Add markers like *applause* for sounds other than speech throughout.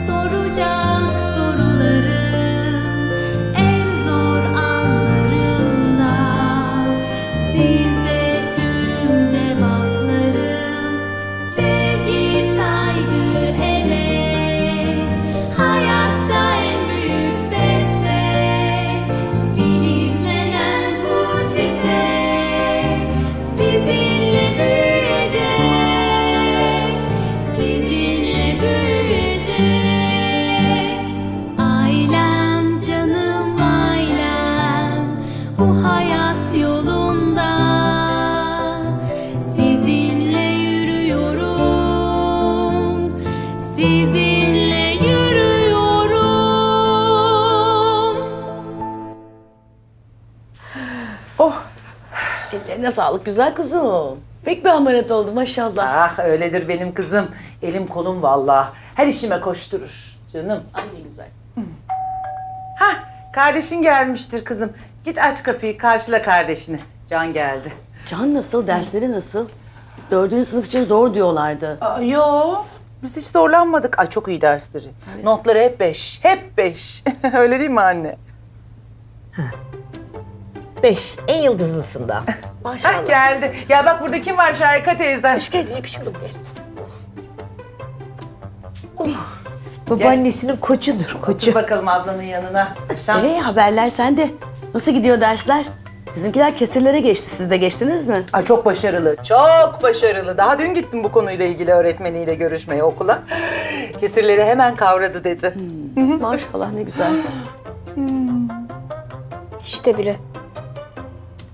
所如家 Ellerine sağlık güzel kuzum. Pek bir amanet oldu maşallah. Ah öyledir benim kızım. Elim kolum vallahi. Her işime koşturur. Canım. Ay ne güzel. Hah kardeşin gelmiştir kızım. Git aç kapıyı karşıla kardeşini. Can geldi. Can nasıl? Dersleri nasıl? Dördüncü sınıf için zor diyorlardı. Aa, yo. Biz hiç zorlanmadık. Ay çok iyi dersleri. Notları hep beş. Hep beş. *laughs* Öyle değil mi anne? Beş. En yıldızlısından. *laughs* Hah geldi. Ya bak burada kim var Şahika teyzen? Hoş geldin yakışıklım gel. Babaannesinin koçudur, Otur koçu. bakalım ablanın yanına. Şam. Ee haberler sende. Nasıl gidiyor dersler? Bizimkiler kesirlere geçti. Siz de geçtiniz mi? Ay çok başarılı. Çok başarılı. Daha dün gittim bu konuyla ilgili öğretmeniyle görüşmeye okula. Kesirleri hemen kavradı dedi. Maşallah ne güzel. *gasps* İşte bile.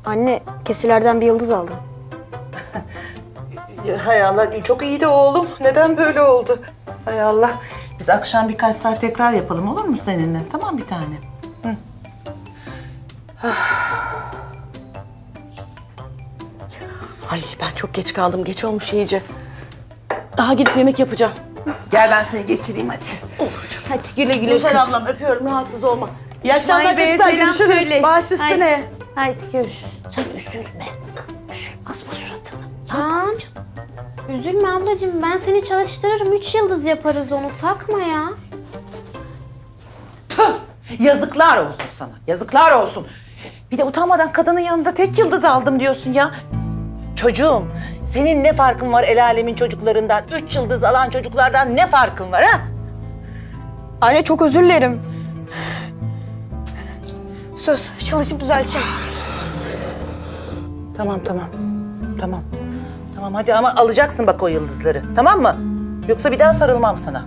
Anne kesirlerden bir yıldız aldım. *laughs* Hay Allah çok iyiydi oğlum. Neden böyle oldu? Hay Allah. Biz akşam birkaç saat tekrar yapalım olur mu seninle? Tamam bir tane. *sighs* Ay ben çok geç kaldım. Geç olmuş iyice. Daha gidip yemek yapacağım. Gel ben seni geçireyim hadi. Hadi güle güle Güzel ablam öpüyorum rahatsız olma. İyi akşamlar çocuklar. Görüşürüz. söyle. Baş üstüne. Haydi görüşürüz. Sen üzülme. Üzülme asma suratını. Can. Üzülme ablacığım ben seni çalıştırırım. Üç yıldız yaparız onu takma ya. Tüh! Yazıklar olsun sana. Yazıklar olsun. Bir de utanmadan kadının yanında tek yıldız aldım diyorsun ya. Çocuğum, senin ne farkın var el alemin çocuklarından? Üç yıldız alan çocuklardan ne farkın var ha? Anne çok özür dilerim. Söz çalışıp düzelteceğim. Tamam tamam. Tamam. Tamam hadi ama alacaksın bak o yıldızları. Tamam mı? Yoksa bir daha sarılmam sana.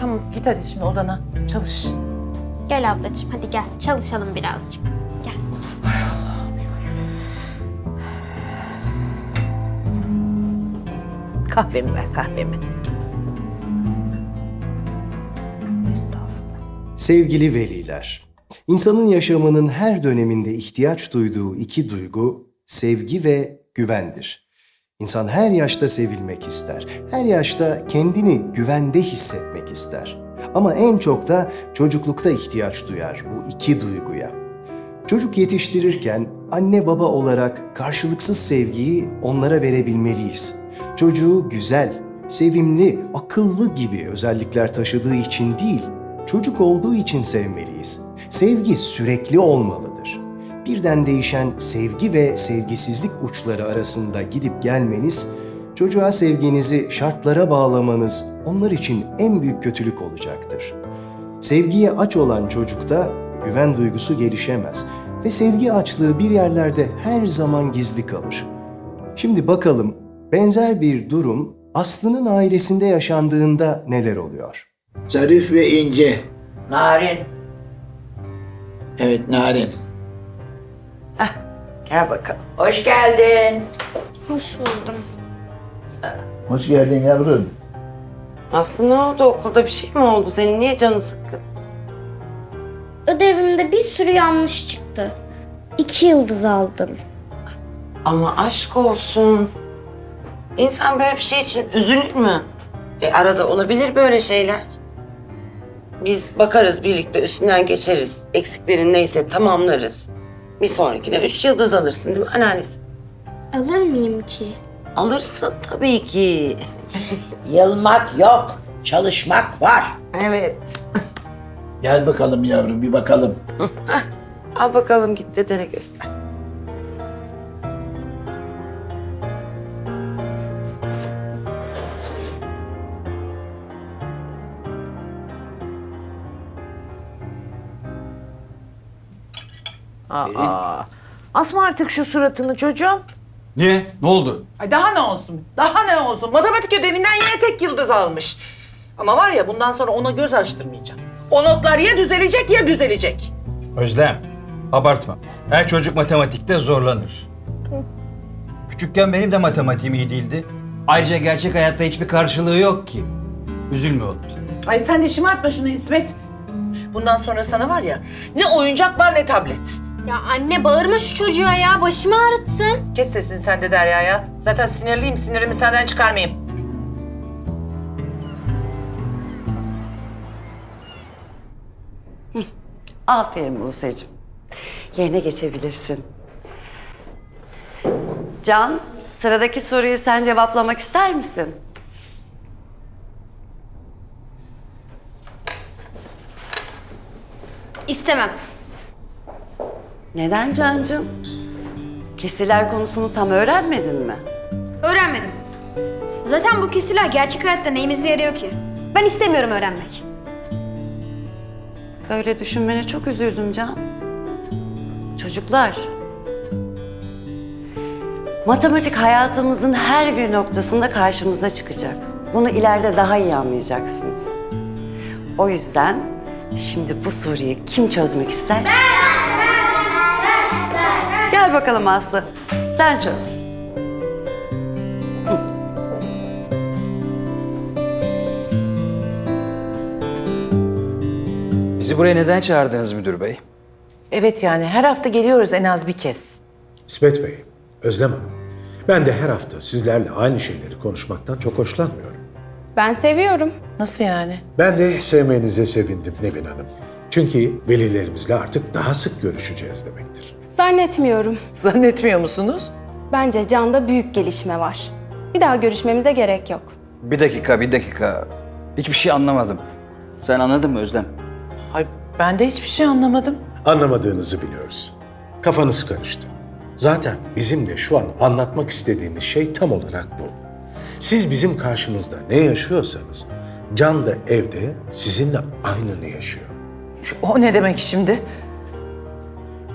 Tamam. Git hadi şimdi odana. Çalış. Gel ablacığım hadi gel çalışalım birazcık. Gel. Kahvemi ver kahvemi. Sevgili veliler, insanın yaşamının her döneminde ihtiyaç duyduğu iki duygu sevgi ve güvendir. İnsan her yaşta sevilmek ister, her yaşta kendini güvende hissetmek ister. Ama en çok da çocuklukta ihtiyaç duyar bu iki duyguya. Çocuk yetiştirirken anne baba olarak karşılıksız sevgiyi onlara verebilmeliyiz. Çocuğu güzel, sevimli, akıllı gibi özellikler taşıdığı için değil, çocuk olduğu için sevmeliyiz. Sevgi sürekli olmalıdır. Birden değişen sevgi ve sevgisizlik uçları arasında gidip gelmeniz, çocuğa sevginizi şartlara bağlamanız onlar için en büyük kötülük olacaktır. Sevgiye aç olan çocukta güven duygusu gelişemez ve sevgi açlığı bir yerlerde her zaman gizli kalır. Şimdi bakalım benzer bir durum Aslı'nın ailesinde yaşandığında neler oluyor? Zarif ve ince. Narin. Evet narin. Gel bakalım. Hoş geldin. Hoş buldum. Hoş geldin yavrum. Aslı ne oldu? Okulda bir şey mi oldu? Senin niye canın sıkkın? Ödevimde bir sürü yanlış çıktı. İki yıldız aldım. Ama aşk olsun. İnsan böyle bir şey için üzülür mü? E arada olabilir böyle şeyler. Biz bakarız birlikte üstünden geçeriz. Eksiklerin neyse tamamlarız. Bir sonrakine üç yıldız alırsın değil mi anneannesi? Alır mıyım ki? Alırsın tabii ki. *laughs* Yılmak yok. Çalışmak var. Evet. Gel bakalım yavrum bir bakalım. *laughs* Al bakalım git dedene göster. Aa. Asma artık şu suratını çocuğum. Niye? Ne oldu? Ay daha ne olsun? Daha ne olsun? Matematik ödevinden yine tek yıldız almış. Ama var ya bundan sonra ona göz açtırmayacağım. O notlar ya düzelecek ya düzelecek. Özlem, abartma. Her çocuk matematikte zorlanır. Küçükken benim de matematiğim iyi değildi. Ayrıca gerçek hayatta hiçbir karşılığı yok ki. Üzülme oğlum. Ay sen de şımartma şunu İsmet. Bundan sonra sana var ya ne oyuncak var ne tablet. Ya anne bağırma şu çocuğa ya. Başımı ağrıttın. Kes sesini sen de Derya ya. Zaten sinirliyim. Sinirimi senden çıkarmayayım. Aferin Buse'cim. Yerine geçebilirsin. Can, sıradaki soruyu sen cevaplamak ister misin? İstemem. Neden Cancığım? Kesirler konusunu tam öğrenmedin mi? Öğrenmedim. Zaten bu kesirler gerçek hayatta neyimize yarıyor ki? Ben istemiyorum öğrenmek. Böyle düşünmene çok üzüldüm Can. Çocuklar, matematik hayatımızın her bir noktasında karşımıza çıkacak. Bunu ileride daha iyi anlayacaksınız. O yüzden şimdi bu soruyu kim çözmek ister? Gel bakalım Aslı, sen çöz. Bizi buraya neden çağırdınız müdür bey? Evet yani her hafta geliyoruz en az bir kez. İsmet Bey, Özlem Hanım. Ben de her hafta sizlerle aynı şeyleri konuşmaktan çok hoşlanmıyorum. Ben seviyorum. Nasıl yani? Ben de sevmenize sevindim Nevin Hanım. Çünkü velilerimizle artık daha sık görüşeceğiz demektir. Zannetmiyorum. Zannetmiyor musunuz? Bence Can'da büyük gelişme var. Bir daha görüşmemize gerek yok. Bir dakika, bir dakika. Hiçbir şey anlamadım. Sen anladın mı Özlem? Ay ben de hiçbir şey anlamadım. Anlamadığınızı biliyoruz. Kafanız karıştı. Zaten bizim de şu an anlatmak istediğimiz şey tam olarak bu. Siz bizim karşımızda ne yaşıyorsanız, Can da evde sizinle aynını yaşıyor. O ne demek şimdi?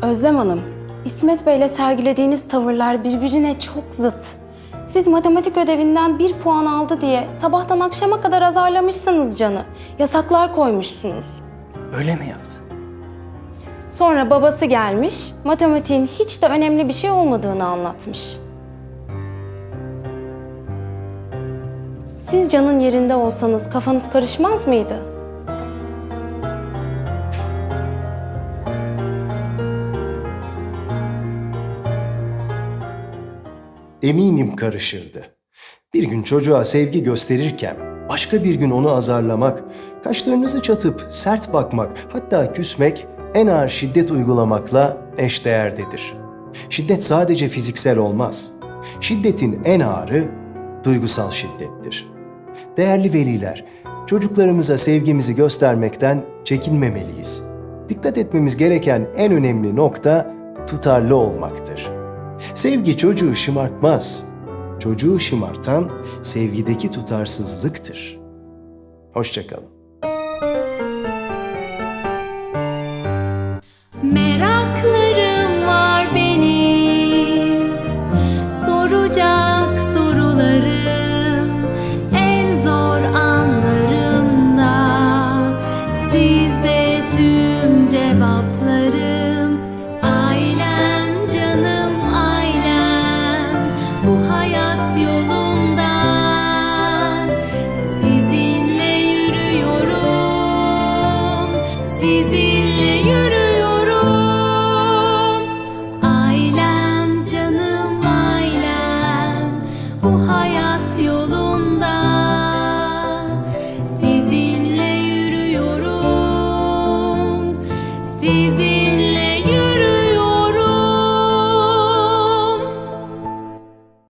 Özlem Hanım, İsmet Bey'le sergilediğiniz tavırlar birbirine çok zıt. Siz matematik ödevinden bir puan aldı diye sabahtan akşama kadar azarlamışsınız Can'ı. Yasaklar koymuşsunuz. Öyle mi yaptı? Sonra babası gelmiş, matematiğin hiç de önemli bir şey olmadığını anlatmış. Siz Can'ın yerinde olsanız kafanız karışmaz mıydı? Eminim karışırdı. Bir gün çocuğa sevgi gösterirken başka bir gün onu azarlamak, kaşlarınızı çatıp sert bakmak, hatta küsmek en ağır şiddet uygulamakla eşdeğerdedir. Şiddet sadece fiziksel olmaz. Şiddetin en ağırı duygusal şiddettir. Değerli veliler, çocuklarımıza sevgimizi göstermekten çekinmemeliyiz. Dikkat etmemiz gereken en önemli nokta tutarlı olmaktır. Sevgi çocuğu şımartmaz. Çocuğu şımartan sevgideki tutarsızlıktır. Hoşçakalın. Merak